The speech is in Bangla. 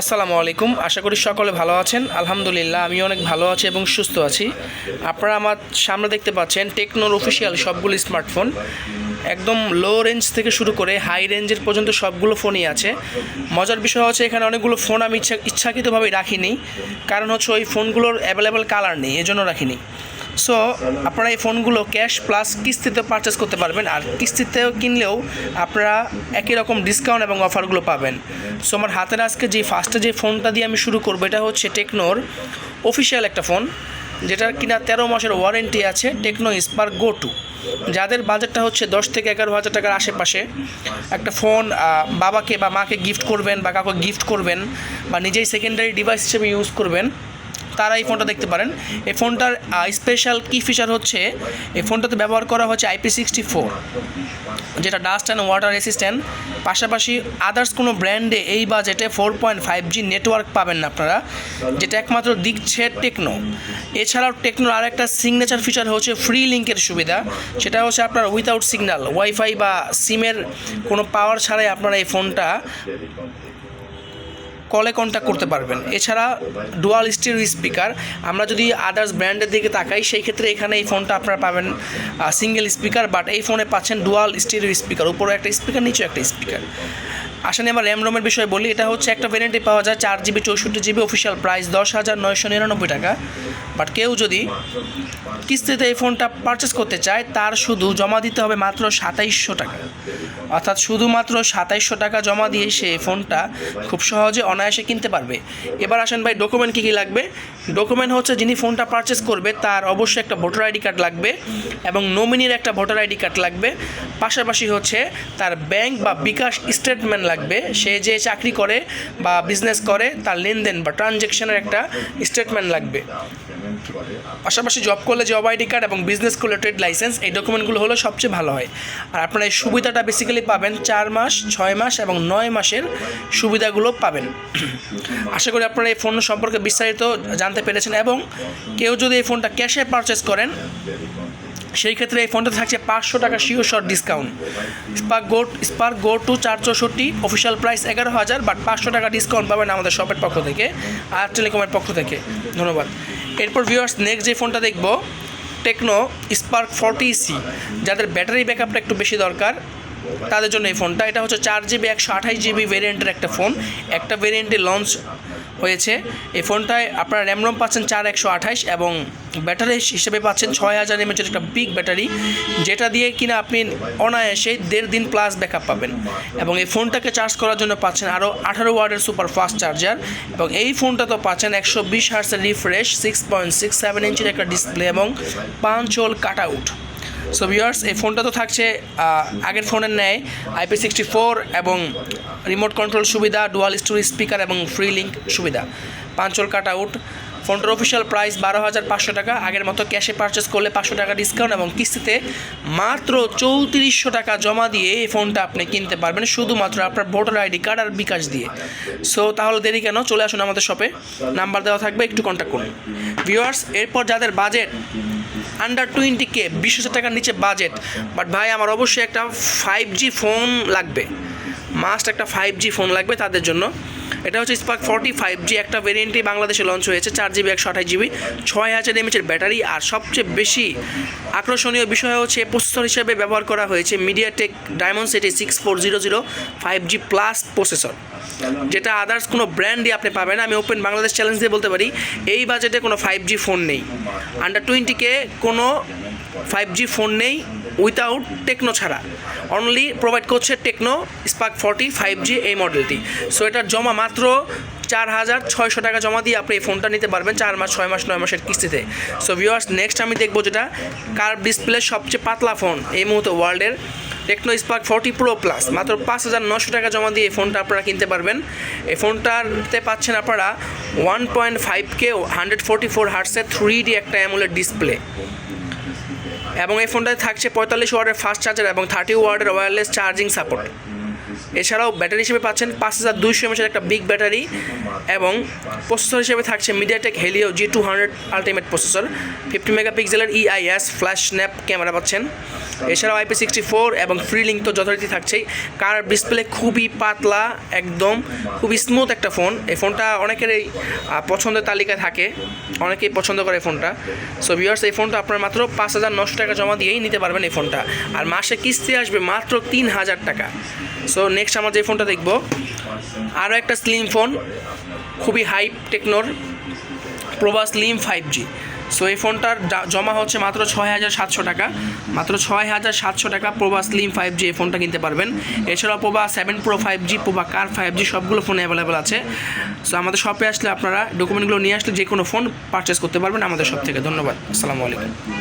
আসসালামু আলাইকুম। আশা করি সকলে ভালো আছেন। আলহামদুলিল্লাহ আমি অনেক ভালো আছি এবং সুস্থ আছি। আপনারা আমার সামনে দেখতে পাচ্ছেন টেকনোর অফিসিয়াল সবগুলো স্মার্টফোন। একদম লো রেঞ্জ থেকে শুরু করে হাই রেঞ্জের পর্যন্ত সবগুলো ফোনই আছে। মজার বিষয় হচ্ছে এখানে অনেকগুলো ফোন আমি ইচ্ছা ইচ্ছাকৃতভাবে রাখিনি। কারণ হচ্ছে ওই ফোনগুলোর অ্যাভেলেবেল কালার নেই, এজন্য রাখিনি। সো আপনারা এই ফোনগুলো ক্যাশ প্লাস কিস্তিতে পারচেস করতে পারবেন আর কিস্তিতেও কিনলেও আপনারা একই রকম ডিসকাউন্ট এবং অফারগুলো পাবেন। সো আমার হাতের আজকে যে ফার্স্টে যে ফোনটা দিয়ে আমি শুরু করব, এটা হচ্ছে টেকনোর অফিসিয়াল একটা ফোন, যেটার কিনা তেরো মাসের ওয়ারেন্টি আছে টেকনো স্পার্ক গো টু যাদের বাজেটটা হচ্ছে দশ থেকে এগারো হাজার টাকার আশেপাশে, একটা ফোন বাবাকে বা মাকে গিফট করবেন বা কাউকে গিফট করবেন বা নিজেই সেকেন্ডারি ডিভাইস হিসেবে ইউজ করবেন তারা এই ফোনটা দেখতে পারেন। এই ফোনটার স্পেশাল কি ফিচার হচ্ছে, এই ফোনটাতে ব্যবহার করা হচ্ছে আইপি সিক্সটি ফোর যেটা ডাস্ট অ্যান্ড ওয়াটার রেসিস্ট্যান্ট পাশাপাশি আদার্স কোনো ব্র্যান্ডে এই বাজেটে four point five G network পাবেন না আপনারা, যেটা একমাত্র দিচ্ছে টেকনো এছাড়াও টেকনোর আর একটা সিগনেচার ফিচার হচ্ছে ফ্রি লিঙ্কের সুবিধা, সেটা হচ্ছে আপনার উইথাউট সিগন্যাল ওয়াইফাই বা সিমের কোনো পাওয়ার ছাড়াই আপনারা এই ফোনটা কলে কন্ট্যাক্ট করতে পারবেন। এছাড়া ডুয়াল স্টিরিও স্পিকার আমরা যদি আদার্স ব্র্যান্ডের দিকে তাকাই, সেই ক্ষেত্রে এখানে এই ফোনটা আপনারা পাবেন সিঙ্গেল স্পিকার বাট এই ফোনে পাচ্ছেন ডুয়াল স্টিরিও স্পিকার উপরে একটা স্পিকার নিচে একটা স্পিকার আসলে আমার র্যাম রোমের বিষয়ে বলি। এটা হচ্ছে একটা ভ্যারিয়েন্টে পাওয়া যায়, চার জিবি, চৌষট্টি জিবি অফিসিয়াল প্রাইস দশ হাজার নয়শো নিরানব্বই টাকা। বাট কেউ যদি কিস্তিতে এই ফোনটা পারচেস করতে চায়, তার শুধু জমা দিতে হবে মাত্র সাতাইশশো টাকা। অর্থাৎ শুধুমাত্র সাতাইশশো টাকা জমা দিয়ে সে ফোনটা খুব সহজে অনায়াসে কিনতে পারবে। এবার আসেন ভাই ডকুমেন্ট কী কী লাগবে? ডকুমেন্ট হচ্ছে যিনি ফোনটা পারচেস করবে, তার অবশ্যই একটা ভোটার আইডি কার্ড লাগবে এবং নমিনির একটা ভোটার আইডি কার্ড লাগবে। পাশাপাশি হচ্ছে তার ব্যাংক বা বিকাশ স্টেটমেন্ট লাগবে। সে যে চাকরি করে বা বিজনেস করে, তার লেনদেন বা ট্রানজ্যাকশনের একটা স্টেটমেন্ট লাগবে। পাশাপাশি জব করলে জব আইডি কার্ড এবং বিজনেস করলে ট্রেড লাইসেন্স এই ডকুমেন্টগুলো হলো সবচেয়ে ভালো হয়। আর আপনারা এই সুবিধাটা বেসিক্যালি পাবেন চার মাস, ছয় মাস এবং নয় মাসের সুবিধাগুলো পাবেন। আশা করি আপনারা এই ফোন সম্পর্কে বিস্তারিত জানতে পেরেছেন এবং কেউ যদি এই ফোনটা ক্যাশে পারচেস করেন, সেই ক্ষেত্রে এই ফোনটা থাকছে পাঁচশো টাকা শিও short discount Spark Go Spark Go two চার চৌষট্টি অফিসিয়াল প্রাইস এগারো হাজার বাট পাঁচশো টাকা ডিসকাউন্ট পাবেন আমাদের শপের পক্ষ থেকে আর টেলিকমের পক্ষ থেকে। ধন্যবাদ। এরপর ভিউয়ার্স নেক্সট যে ফোনটা দেখব টেকনো স্পার্ক ফর্টি সি যাদের ব্যাটারি ব্যাকআপটা একটু বেশি দরকার, তাদের জন্য এই ফোনটা এটা হচ্ছে চার জিবি একশো আঠাশ জিবি ভেরিয়েন্টের একটা ফোন একটা ভেরিয়েন্টে লঞ্চ হয়েছে। এই ফোনটায় আপনারা র্যাম রোম পাচ্ছেন চার একশো আঠাশ এবং ব্যাটারি হিসেবে পাচ্ছেন ছয় হাজার এমএচের একটা বিগ ব্যাটারি যেটা দিয়ে কিনা আপনি অনায়াসে দেড় দিন প্লাস ব্যাকআপ পাবেন। এবং এই ফোনটাকে চার্জ করার জন্য পাচ্ছেন আরও আঠারো ওয়ার্ডের সুপার ফাস্ট চার্জার এবং এই ফোনটা তো পাচ্ছেন একশো বিশ হার্সের refresh six point six seven ইঞ্চির একটা ডিসপ্লে এবং পাঁচ hole cut out so viewers এই ফোনটা তো থাকছে আগের ফোনের ন্যায় আইপি সিক্সটি ফোর এবং রিমোট কন্ট্রোল সুবিধা ডুয়াল স্টোরি স্পিকার এবং ফ্রি লিঙ্ক সুবিধা। পাঞ্চল কাট আউট ফোনটার অফিসিয়াল প্রাইস বারো হাজার পাঁচশো টাকা। আগের মতো ক্যাশে পারচেস করলে পাঁচশো টাকা ডিসকাউন্ট এবং কিস্তিতে মাত্র চৌত্রিশশো টাকা জমা দিয়ে এই ফোনটা আপনি কিনতে পারবেন, শুধুমাত্র আপনার ভোটার আইডি কার্ড আর বিকাশ দিয়ে। সো তাহলে দেরি কেন? চলে আসুন আমাদের শপে নাম্বার দেওয়া থাকবে, একটু কন্ট্যাক্ট করুন। ভিউয়ার্স এরপর যাদের বাজেট আন্ডার টোয়েন্টি কে বিশ হাজার টাকার নিচে বাজেট বাট ভাই, আমার অবশ্যই একটা ফাইভ জি ফোন লাগবে। মাস্ট একটা ফাইভ জি ফোন লাগবে তাদের জন্য। এটা হচ্ছে স্পার্ক ফর্টি ফাইভ জি একটা ভেরিয়েন্টই বাংলাদেশে লঞ্চ হয়েছে, চার জিবি একশো আঠাশ জিবি ছয় হাজার এমএচের ব্যাটারি আর সবচেয়ে বেশি আকর্ষণীয় বিষয় হচ্ছে প্রসেসর হিসেবে ব্যবহার করা হয়েছে MediaTek Dimensity six four zero zero five G plus processor যেটা আদার্স কোনো ব্র্যান্ডই আপনি পাবেন। আমি ওপেন বাংলাদেশ চ্যালেঞ্জ দিয়ে বলতে পারি, এই বাজেটে কোনো ফাইভ জি ফোন নেই আন্ডার টোয়েন্টিকে কোনো ফাইভ জি ফোন নেই উইথাউট টেকনো ছাড়া অনলি প্রোভাইড করছে Tecno Spark forty five G এই মডেলটি সো এটার জমা মাত্র চার হাজার ছয়শো টাকা জমা দিয়ে আপনি এই ফোনটা নিতে পারবেন চার মাস, ছয় মাস, নয় মাসের কিস্তিতে। সো ভিউয়ার্স নেক্সট আমি দেখব যেটা কার্ভ ডিসপ্লে সবচেয়ে পাতলা ফোন এই মুহূর্তে ওয়ার্ল্ডের Tecno Spark forty pro plus মাত্র পাঁচ হাজার নশো টাকা জমা দিয়ে এই ফোনটা আপনারা কিনতে পারবেন। এই ফোনটাতে পাচ্ছেন আপনারা one point five K hundred forty four হার্টসের three D একটা অ্যামুলের ডিসপ্লে এবং এই ফোনটাতে থাকছে পঁয়তাল্লিশ ওয়ার্ডের ফাস্ট চার্জার এবং থার্টি ওয়ার্ডের ওয়্যারলেস চার্জিং সাপোর্ট এছাড়াও ব্যাটারি হিসেবে পাচ্ছেন পাঁচ হাজার দুইশো এমএচের একটা বিগ ব্যাটারি এবং প্রসেসর হিসেবে থাকছে MediaTek Helio G two hundred ultimate processor fifty মেগাপিক্সেলের ইআইএস ফ্ল্যাশ স্ন্যাপ ক্যামেরা পাচ্ছেন। এছাড়াও আইপি সিক্সটি ফোর এবং ফ্রি লিঙ্ক তো যথারীতি থাকছেই। কার ডিসপ্লে খুবই পাতলা, একদম খুবই স্মুথ একটা ফোন এই ফোনটা অনেকেরই পছন্দের তালিকায় থাকে। অনেকেই পছন্দ করে এই ফোনটা সো ভিউয়ার্স এই ফোনটা আপনার মাত্র পাঁচ হাজার নশো টাকা জমা দিয়েই নিতে পারবেন এই ফোনটা আর মাসে কিস্তি আসবে মাত্র তিন হাজার টাকা। সো নেক্সট আমরা যে ফোনটা দেখব, আরও একটা স্লিম ফোন খুবই high টেকনোর Pova slim five G so এই ফোনটার জমা হচ্ছে মাত্র ছয় হাজার সাতশো টাকা। মাত্র ছয় হাজার সাতশো টাকা প্রভা স্লিম ফাইভ জি এই ফোনটা কিনতে পারবেন। এছাড়াও Pova seven pro five G Pova কার ফাইভ জি সবগুলো ফোন অ্যাভেলেবেল আছে। সো আমাদের শপে আসলে আপনারা ডকুমেন্টগুলো নিয়ে আসলে যে কোনো ফোন পারচেস করতে পারবেন আমাদের শপ থেকে। ধন্যবাদ। আসসালামু আলাইকুম।